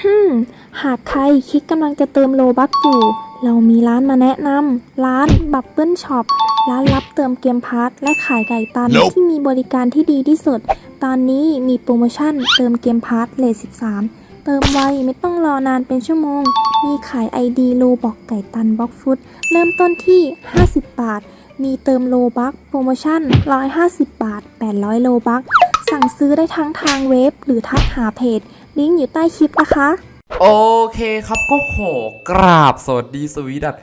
ฮึมหากใครคิดกำลังจะเติมโลบัคอยู่ เรามีร้านมาแนะนำร้านบับเบิลช็อปร้านรับเติมเกมพาร์ทและขายไก่ตัน Nope ที่มีบริการที่ดีที่สุด ตอนนี้มีโปรโมชั่นเติมเกมพาร์ทเลท13 เติมไวไม่ต้องรอนานเป็นชั่วโมง มีขาย ID โลบอกไก่ตันบล็อกฟุตเริ่มต้นที่ 50 บาท มีเติมโลบัคโปรโมชั่น 150 บาท 800 โลบัคสั่งซื้อได้ทั้งทางเว็บหรือทักหาเพจ ลิงก์อยู่ใต้คลิปนะคะ โอเคครับก็ขอกราบสวัสดีสวีดัต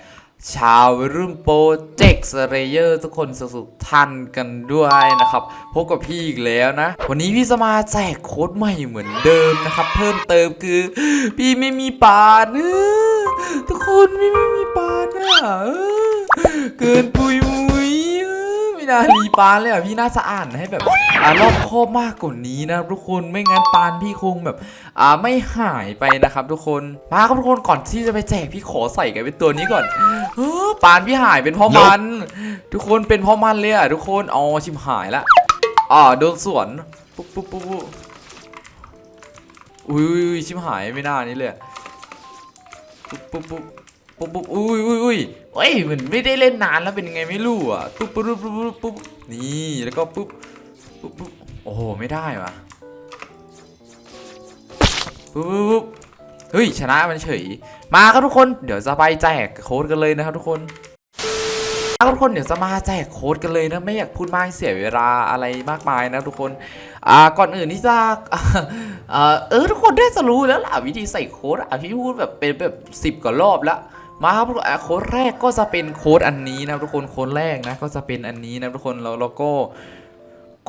ชาวรุ่นโปรเจกต์เรเยอร์ทุกคนสุขท่านกันด้วยนะครับ พบกับพี่อีกแล้วนะ วันนี้พี่จะมาแจกโค้ดใหม่เหมือนเดิมนะครับ เพิ่มเติมคือ พี่ไม่มีปานเออทุกคนพี่ไม่มีปานอะเอเกินปุยมุยเออไม่ น่ามีปานเลยอะพี่น่าจะอ่านให้แบบอ่ารอบคอบมากกว่านี้นะครับทุกคนไม่งั้นปานพี่คงแบบอ่าไม่หายไปนะครับ ทุกคนมาครับทุกคนก่อนที่จะไปแจกพี่ขอใส่กันเป็นตัวนี้ก่อนเออปานพี่หายเป็นเพราะมัน ทุกคนเป็นเพราะมันเลยอะทุกคนอ๋อชิมหายละอ่าโดนสวนปุ๊บปุ๊บปุ๊บปุ๊บอุ้ยอุ้ยอุ้ยชิมหายไม่น่านี้เลยอะปุ๊บปุ๊บปุ๊บ ปุ๊บปุ๊บอุ้ยอุ้ยอุ้ยเฮ้ยเหมือนไม่ได้เล่นนานแล้วเป็นยังไงไม่รู้อะปุ๊บปุ๊บปุ๊บปุ๊บปุ๊บนี่แล้วก็ปุ๊บปุ๊บปุ๊บโอ้โหไม่ได้ว่ะปุ๊บปุ๊บปุ๊บเฮ้ยชนะมันเฉย มาครับทุกคนเดี๋ยวจะไปแจกโค้ดกันเลยนะครับทุกคนมาทุกคนเดี๋ยวจะมาแจกโค้ดกันเลยนะไม่อยากพูดมากเสียเวลาอะไรมากมายนะทุกคนอ่าก่อนอื่นที่จะอ่อเออทุกคนได้จะรู้แล้วล่ะวิธีใส่โค้ดอะพี่พูดแบบเป็นแบบสิบกว่ารอบแล้ว มาครับทุกคนโค้ดแรกก็จะเป็นโค้ดอันนี้นะทุกคนโค้ดแรกนะก็จะเป็นอันนี้นะทุกคนแล้วเราก็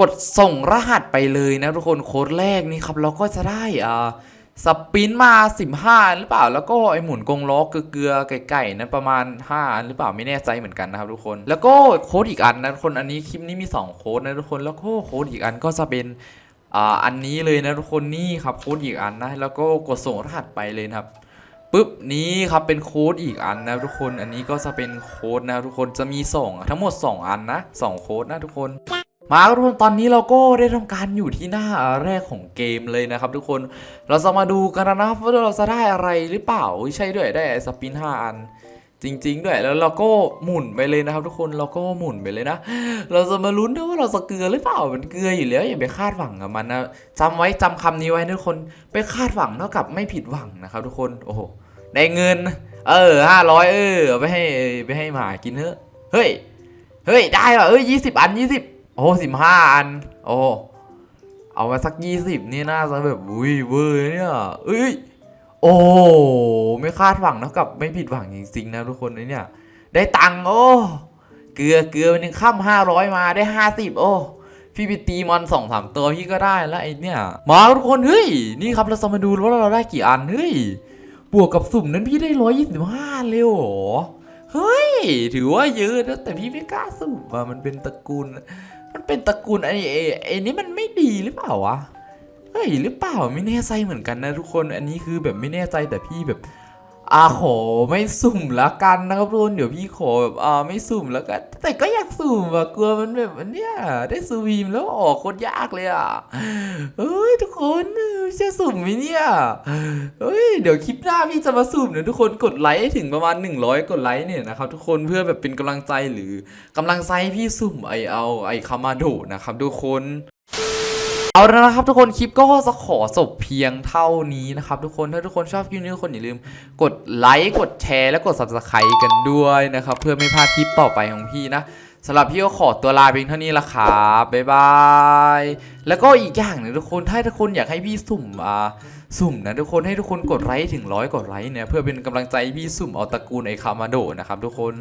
กดส่งรหัสไปเลยนะทุกคนโค้ดแรกนี่ครับเราก็จะได้อ่าสปินมา15หรือเปล่า แล้วก็ไอหมุนกงล้อเกลือไก่ๆนั้นประมาณ5อันหรือเปล่าไม่แน่ใจเหมือนกันนะครับทุกคน แล้วก็โค้ดอีกอันนะทุกคนอันนี้คลิปนี้มี 2 โค้ดนะทุกคนแล้วก็โค้ดอีกอันก็จะเป็นอ่าอันนี้เลยนะทุกคนนี่ครับโค้ดอีกอันนะแล้วก็กดส่งรหัสไปเลยครับ ปุ๊บนี้ครับเป็นโค้ดอีกอันนะทุกคนอันนี้ก็จะเป็นโค้ดนะทุกคนจะมีสองทั้งหมด 2 อันนะสองโค้ดนะทุกคนมาครับทุกคนตอนนี้เราก็ได้ทำการอยู่ที่หน้าแรกของเกมเลยนะครับทุกคนเราจะมาดูกันนะครับว่าเราจะได้อะไรหรือเปล่าใช่ด้วยได้สปิน 5 อัน จริง ๆ ด้วย แล้วเราก็หมุนไปเลยนะครับ ทุกคนเราก็หมุนไปเลยนะ เราจะมาลุ้นด้วยว่าเราจะเกลือหรือเปล่ามันเกลืออยู่แล้วอย่าไปคาดหวังกับมันนะจำไว้จำคำนี้ไว้ทุกคนไปคาดหวังเท่ากับไม่ผิดหวังนะครับทุกคนโอ้โหได้เงิน เออห้าร้อยเออเอาไปให้ไปให้หมากินเถอะเฮ้ยเฮ้ยได้ว่ะเอ้ยยี่สิบอันยี่สิบโอ้สิบห้าอัน โอ้เอามาสักยี่สิบนี่น่าจะแบบอุ้ยเวอร์เนี่ยเอ้ย โอ้ไม่คาดหวังเท่ากับไม่ผิดหวังจริงๆนะทุกคนเนี่ย ได้ตังค์โอ้ เกลือเกลือวันหนึ่งข้ามห้าร้อยมาได้ห้าสิบโอ้พี่ไปตีมอนสองสามตัวพี่ก็ได้แล้วไอ้เนี่ยมาทุกคนเฮ้ยนี่ครับเราจะมาดูว่าเราได้กี่อันเฮ้ยบวกกับสุ่มนั้นพี่ได้ร้อยยี่สิบห้าเร็วเหรอเฮ้ยถือว่าเยอะนะแต่พี่ไม่กล้าสุ่มอะมันเป็นตระกูล มันเป็นตระกูลไอ้ไอ้ไอนี่มันไม่ดีหรือเปล่าวะ ฮ้ยหรือเปล่าไม่แน่ใจเหมือนกันนะทุกคนอันนี้คือแบบไม่แน่ใจแต่พี่แบบอาขอไม่สุ่มละกันนะครับทุกคนเดี๋ยวพี่ขอแบบอ่าไม่สุ่มแล้วกันแต่ก็อยากสุ่มอะกลัวมันแบบอันเนี้ยได้สวีมแล้วออกโคตรยากเลยอะเฮ้ยทุกคนจะสุ่มไหมเนี่ยเฮ้ยเดี๋ยวคลิปหน้าพี่จะมาสุ่มนะทุกคนกดไลค์ถึงประมาณ 100 กดไลค์เนี่ยนะครับทุกคนเพื่อแบบเป็นกำลังใจหรือกำลังใจให้พี่สุ่มไอเอาไอคามาโดนะครับทุกคน เอาแล้วนะครับทุกคนคลิปก็จะขอจบเพียงเท่านี้นะครับทุกคนถ้าทุกคนชอบคลิปนี้ทุกคนอย่าลืม กดไลค์กดแชร์และกด subscribe กันด้วยนะครับ เพื่อไม่พลาดคลิปต่อไปของพี่นะสำหรับพี่ก็ขอตัวลาเพียงเท่านี้ละครับบ๊ายบาย แล้วก็อีกอย่างหนึงทุกคนถ้าทุกคนอยากให้พี่สุ่มอ่าสุ่มนะทุกคนให้ทุกคนกดไลค์ถึงร้อยกดไลค์เนี่ยเพื่อเป็นกำลังใจพี่สุ่มเอาตระกูลไอคามาโดนะครับทุกคน